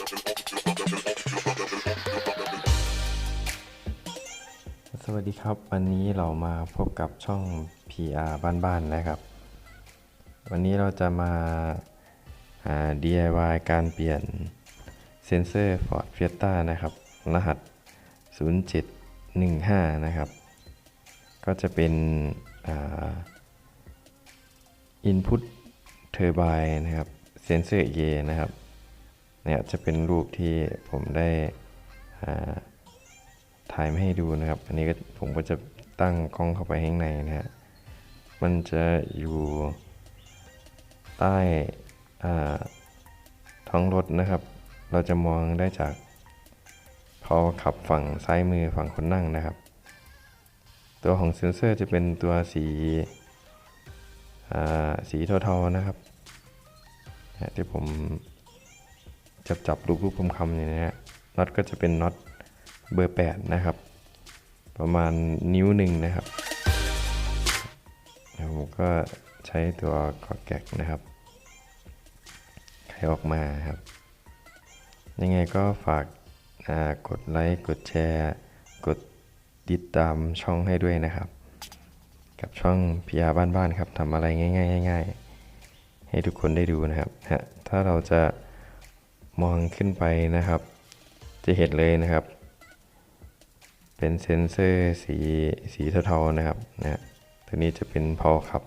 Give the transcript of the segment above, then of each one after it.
สวัสดีครับ วันนี้เรามาพบกับช่อง PR บ้านๆนะครับ วันนี้เราจะมาหา DIY การเปลี่ยนเซนเซอร์ Ford Fiesta นะครับ รหัส 0715 นะครับ ก็จะเป็นอ่า Input Turbine นะครับ เซนเซอร์ A นะครับ เนี่ยจะเป็นรูปที่ผมได้ถ่ายมาให้ดูนะครับ อันนี้ก็ผมก็จะตั้งกล้องเข้าไปข้างในนะฮะ มันจะอยู่ใต้ท้องรถนะครับ เราจะมองได้จากพอขับฝั่งซ้ายมือฝั่งคนนั่งนะครับ ตัวของเซนเซอร์จะเป็นตัวสีสีเทาๆนะครับที่ผม จับจับรูปรูปคำๆอย่างนี้ยน็อตก็จะเป็นน็อตเบอร์ 8 นะครับ ประมาณนิ้วหนึ่งนะครับผมก็ใช้ตัวกอแกกนะครับไขออกมาครับ ยังไงก็ฝากกดไลค์กดแชร์ กดติดตามช่องให้ด้วยนะครับ กับช่องพิยาบ้านๆครับทำอะไรง่ายๆง่ายๆให้ทุกคนได้ดูนะครับ ถ้าเราจะ มองขึ้นไปนะครับ จะเห็นเลยนะครับ เป็นเซนเซอร์สีสีเทาๆนะครับนะตัวนี้จะเป็นพอขับ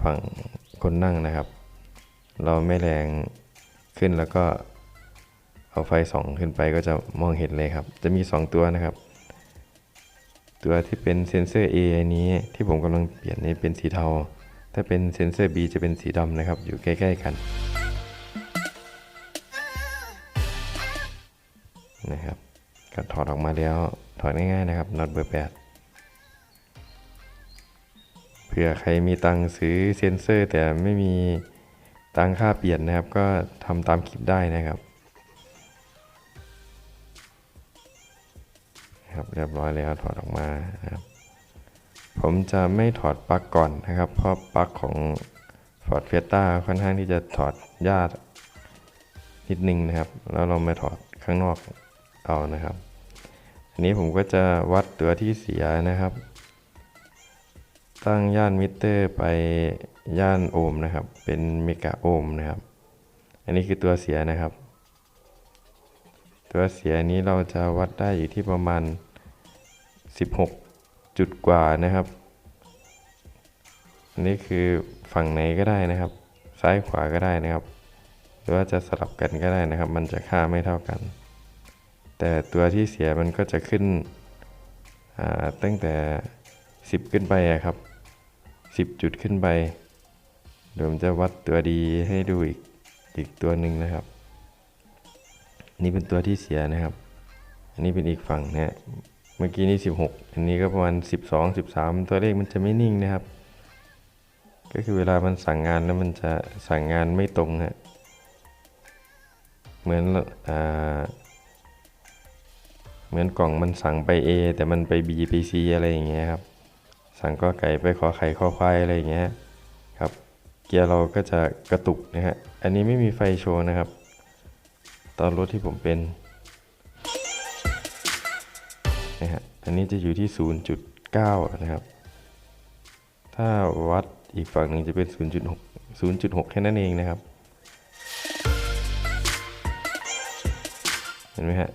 ฝั่งคนนั่งนะครับ เราไม่แรงขึ้นแล้วก็เอาไฟส่องขึ้นไปก็จะมองเห็นเลยครับ จะมี 2 ตัวนะครับ ตัวที่เป็นเซนเซอร์ A อันนี้ที่ผมกำลังเปลี่ยนนี่เป็นสีเทา ถ้าเป็นเซนเซอร์ B จะเป็นสีดำนะครับ อยู่ใกล้ ๆ กัน นะครับก็ถอดออกมาแล้วถอดง่ายๆนะครับน็อตเบอร์8เผื่อใครมีตังค์ซื้อเซนเซอร์ แต่ไม่มีตังค่าเปลี่ยนนะครับ ก็ทำตามคลิปได้นะครับครับเรียบร้อยแล้วถอดออกมานะครับผมจะไม่ถอดปลั๊กก่อนนะครับ เพราะปลั๊กของ Ford Fiesta ค่อนข้างที่จะถอดยากนิดนึงนะครับ แล้วเรามาถอดข้างนอก เอานะครับอันนี้ผมก็จะวัดตัวที่เสียนะครับ ตั้งย่านมิเตอร์ไปย่านโอห์มนะครับ เป็นเมกะโอห์มนะครับ อันนี้คือตัวเสียนะครับ ตัวเสียนี้เราจะวัดได้อยู่ที่ประมาณ 16 จุดกว่านะครับอันนี้คือฝั่งไหนก็ได้นะครับ ซ้ายขวาก็ได้นะครับ หรือว่าจะสลับกันก็ได้นะครับ มันจะค่าไม่เท่ากัน แต่ตัวที่เสียมันก็จะขึ้นตั้งแต่ 10 ขึ้นไปครับ 10 จุดขึ้นไปเดี๋ยวผมจะวัดตัวดีให้ดูอีกอีกตัวหนึ่งนะครับ นี่เป็นตัวที่เสียนะครับ อันนี้เป็นอีกฝั่งนะฮะเมื่อกี้นี่ 16 อันนี้ก็ประมาณ 12 13 ตัวเลขมันจะไม่นิ่งนะครับ ก็คือเวลามันสั่งงานแล้วมันจะสั่งงานไม่ตรงฮะเหมือนอ่า เหมือนกล่องมันสั่งไป A แต่มันไป B ไป C อะไรอย่างเงี้ยครับ สั่งก็ไก่ไปขอไข่ขอควายอะไรอย่างเงี้ยครับ เกียร์เราก็จะกระตุกนะฮะ อันนี้ไม่มีไฟโชว์นะครับ ตอนรถที่ผมเป็นนะฮะ อันนี้จะอยู่ที่ 0.9 นะครับ ถ้าวัดอีกฝั่งหนึ่งจะเป็น 0.6 0.6 แค่นั้นเองนะครับ เห็นไหมฮะ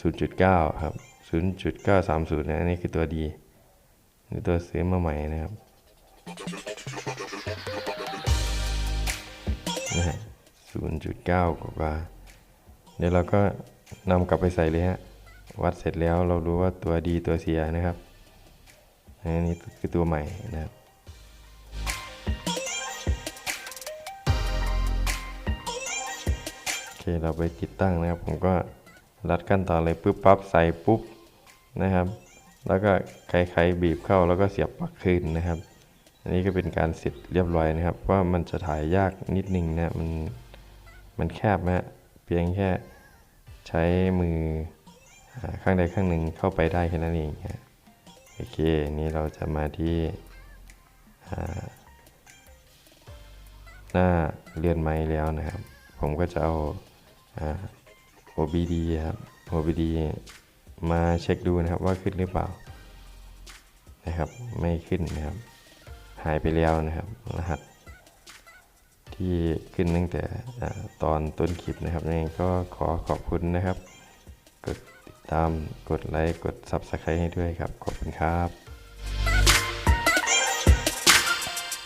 0.9 ครับ 0.930นะอันนี้คือตัวดีนี่ตัวซื้อมาใหม่นะครับนะฮะ0.9กว่าเดี๋ยวเราก็นำกลับไปใส่เลยฮะ วัดเสร็จแล้วเรารู้ว่าตัวดีตัวเสียนะครับ อันนี้คือตัวใหม่นะครับโอเคเราไปติดตั้งนะครับ ผมก็ รัดขั้นตอนเลยปุ๊บปั๊บใส่ปุ๊บนะครับ แล้วก็ไขๆบีบเข้าแล้วก็เสียบปลั๊กคืนนะครับ อันนี้ก็เป็นการเสร็จเรียบร้อยนะครับ ว่ามันจะถ่ายยากนิดนึงนะมันมันแคบนะฮะเพียงแค่ใช้มือข้างใดข้างหนึ่งเข้าไปได้แค่นั้นเองฮะโอเคนี่เราจะมาที่หน้าเรือนไม้แล้วนะครับ ผมก็จะเอา OBD ครับ OBD มาเช็คดูนะครับว่าขึ้นหรือเปล่า นะครับ ไม่ขึ้นนะครับ หายไปแล้วนะครับ รหัส ที่ขึ้นตั้งแต่ตอนต้นคลิปนะครับยังไงก็ขอขอบคุณนะครับ กดติดตาม กดไลค์ กด Subscribe ให้ด้วยครับ ขอบคุณครับ